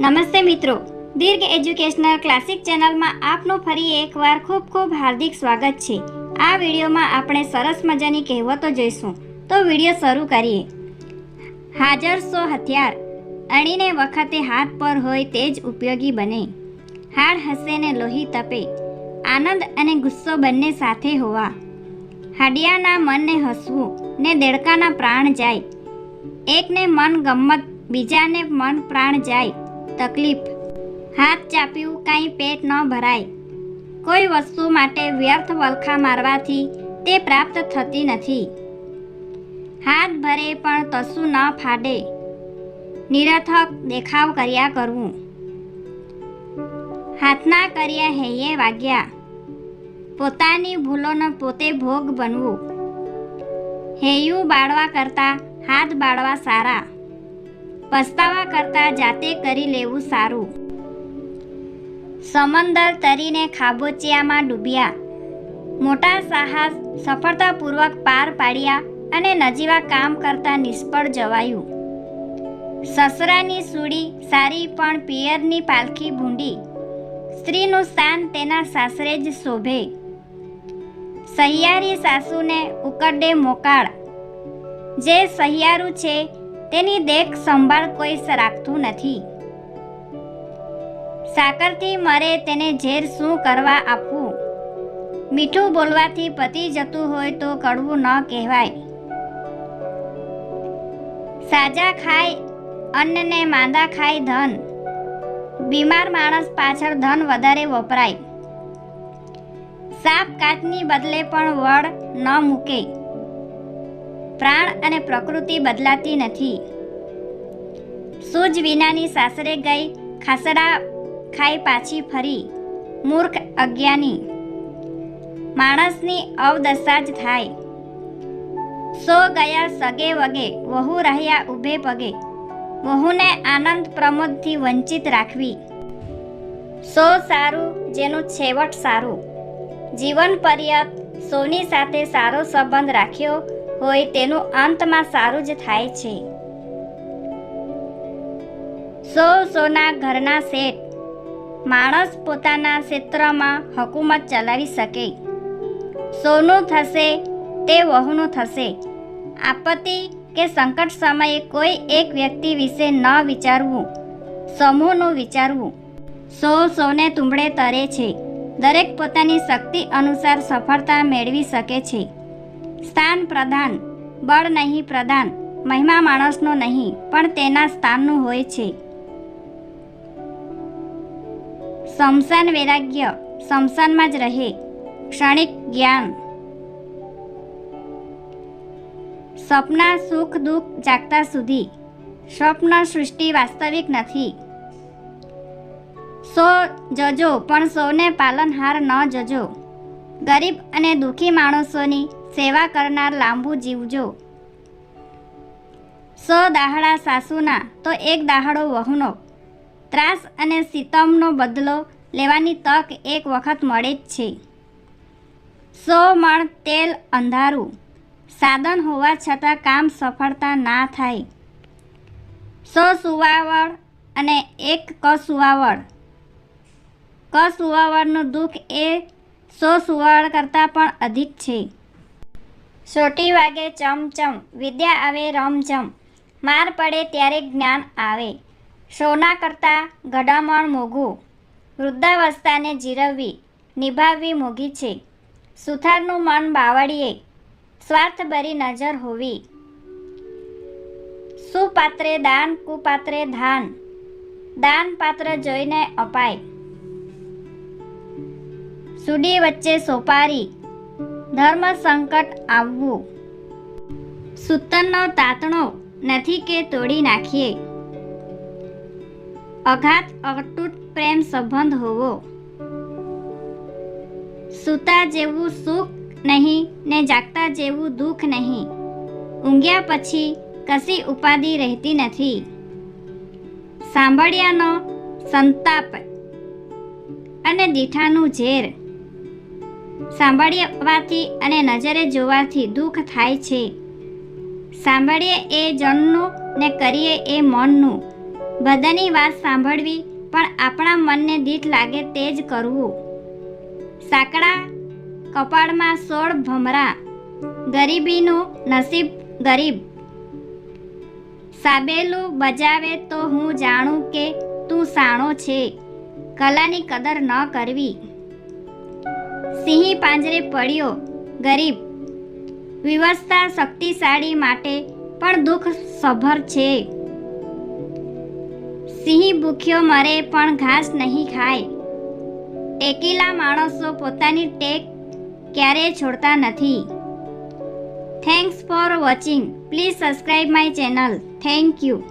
નમસ્તે મિત્રો. દીર્ઘ educational classic ચેનલમાં આપનું ફરી એકવાર ખૂબ ખૂબ હાર્દિક સ્વાગત છે. આ વિડીયોમાં આપણે સરસ મજાની કહેવતો જોઈશું. તો વીડિયો શરૂ કરીએ. હાજર સો હથિયાર. અણીને વખતે હાથ પર હોય તે જ ઉપયોગી બને. હાડ હસે ને લોહી તપે. આનંદ અને ગુસ્સો બંને સાથે હોવા. હાડિયાના મનને હસવું ને દેડકાના પ્રાણ જાય. એકને મન ગમત બીજાને મન પ્રાણ જાય, તકલીફ. હાથ ચાપ્યું, કાંઈ પેટ ન ભરાય. કોઈ વસ્તુ માટે વ્યર્થ વલખા મારવાથી તે પ્રાપ્ત થતી નથી. હાથ ભરે પણ કશું ન ફાડે. નિરથક દેખાવ કર્યા કરવું. હાથના કર્યા હૈયે વાગ્યા. પોતાની ભૂલોનો પોતે ભોગ બનવું. હૈયું બાળવા કરતાં હાથ બાળવા સારા. પસ્તાવા કરતાં જાતે કરી લેવું સારું. સમંદર તરીને ખાબોચિયામાં ડૂબ્યા. મોટા સાહસ સફળતાપૂર્વક પાર પાડ્યા અને નજીવા કામ કરતા નિષ્ફળ જવાયું. સસરાની સૂડી સારી પણ પિયરની પાલખી ભૂંડી. સ્ત્રીનું સ્થાન તેના સાસરે જ શોભે. સહિયારી સાસુને ઉકરડે મોકાળ. જે સહિયારું છે તેની દેખ સંભાળ કોઈ રાખતું નથી. સાકરથી મરે તેને ઝેર શું કરવા આપવું? મીઠું બોલવાથી પતી જતું હોય તો કડવું ન કહેવાય. સાજા ખાય, અન્નને માંદા ખાય ધન. બીમાર માણસ પાછળ ધન વધારે વપરાય. સાપ કાચની બદલે પણ વડ ન મૂકે. પ્રાણ અને પ્રકૃતિ બદલાતી નથી. સૂજ વિનાની સાસરે ગઈ ખાસડા ખાઈ પાછી ફરી, મૂર્ખ અજ્ઞાની. માણસની અવદશા જ થાય. સો ગયા સગે વગે, વહુ રહ્યા ઊભે પગે. વહુને આનંદ પ્રમોદથી વંચિત રાખવી. સો સારું, જેનું છેવટ સારું. જીવન પર્યત સોની સાથે સારો સંબંધ રાખ્યો હોય તેનું અંતમાં સારું જ થાય છે. સો સોના ઘરના શેઠ. માણસ પોતાના ક્ષેત્રમાં હકુમત ચલાવી શકે. સોનું થશે તે વહુનું થશે. આપત્તિ કે સંકટ સમયે કોઈ એક વ્યક્તિ વિશે ન વિચારવું. સમૂહનું વિચારવું. સો સોને તુંબડે તરે છે. દરેક પોતાની શક્તિ અનુસાર સફળતા મેળવી શકે છે. સ્થાન પ્રધાન, બળ નહીં પ્રધાન, મહિમા માણસનો નહીં, પણ તેના સ્થાનનું હોય છે. સમસાન વૈરાગ્ય સમસાનમાં જ રહે, ક્ષણિક જ્ઞાન. સપના સુખ, દુઃખ જાગતા સુધી, સ્વપ્ન સૃષ્ટિ વાસ્તવિક નથી. સો જજો, પણ સૌને પાલનહાર ન જજો. ગરીબ અને દુઃખી માણસોની સેવા કરનાર લાંબુ જીવજો. સો દાહડા સાસુના, તો એક દાહડો વહુનો. ત્રાસ અને સિતમનો બદલો લેવાની તક એક વખત મળે જ છે. સો મણ તેલ અંધારું. સાધન હોવા છતાં કામ સફળતા ના થાય. સો સુવાવળ અને એક કસુવાવડ કસુવાવડનું દુઃખ એ સો સુવાવળ કરતાં પણ અધિક છે. સોટી વાગે ચમચમ, વિદ્યા આવે રમઝમ. માર પડે ત્યારે જ્ઞાન આવે. સોના કરતાં ગડામણ મોઘું. વૃદ્ધાવસ્થાને જીરવવી, નિભાવવી મોઘી છે. સુથારનું મન બાવળીએ. સ્વાર્થભરી નજર હોવી. સુપાત્રે દાન, કુપાત્રે ધાન. દાન પાત્ર જોઈને અપાય. સુડી વચ્ચે સોપારી. ધર્મ સંકટ આવવું. સૂતરનો તાતણો નથી કે તોડી નાખીએ. અઘાત અતૂટ પ્રેમ સંબંધ હોવો. સૂતા જેવું સુખ નહીં ને જાગતા જેવું દુઃખ નહીં. ઊંઘ્યા પછી કશી ઉપાધિ રહેતી નથી. સાંભળ્યાનો સંતાપ અને દીઠાનું ઝેર. સાંભળવાથી અને નજરે જોવાથી દુઃખ થાય છે. સાંભળીએ એ જણનું ને કરીએ એ મનનું. બધાની વાત સાંભળવી પણ આપણા મનને દીઠ લાગે તે જ કરવું. સાંકડા કપાળમાં સોળ ભમરા. ગરીબીનું નસીબ ગરીબ. સાબેલું બજાવે તો હું જાણું કે તું સાણો છે. કલાની કદર ન કરવી. સિંહ પાંજરે પડ્યો. ગરીબ. વિવસ્તા શક્તિશાળી માટે પણ દુઃખ સભર છે. સિંહ ભૂખ્યો મરે પણ ઘાસ નહીં ખાય. ટેકીલા માણસો પોતાની ટેક ક્યારેય છોડતા નથી. Thanks for watching please subscribe my channel thank you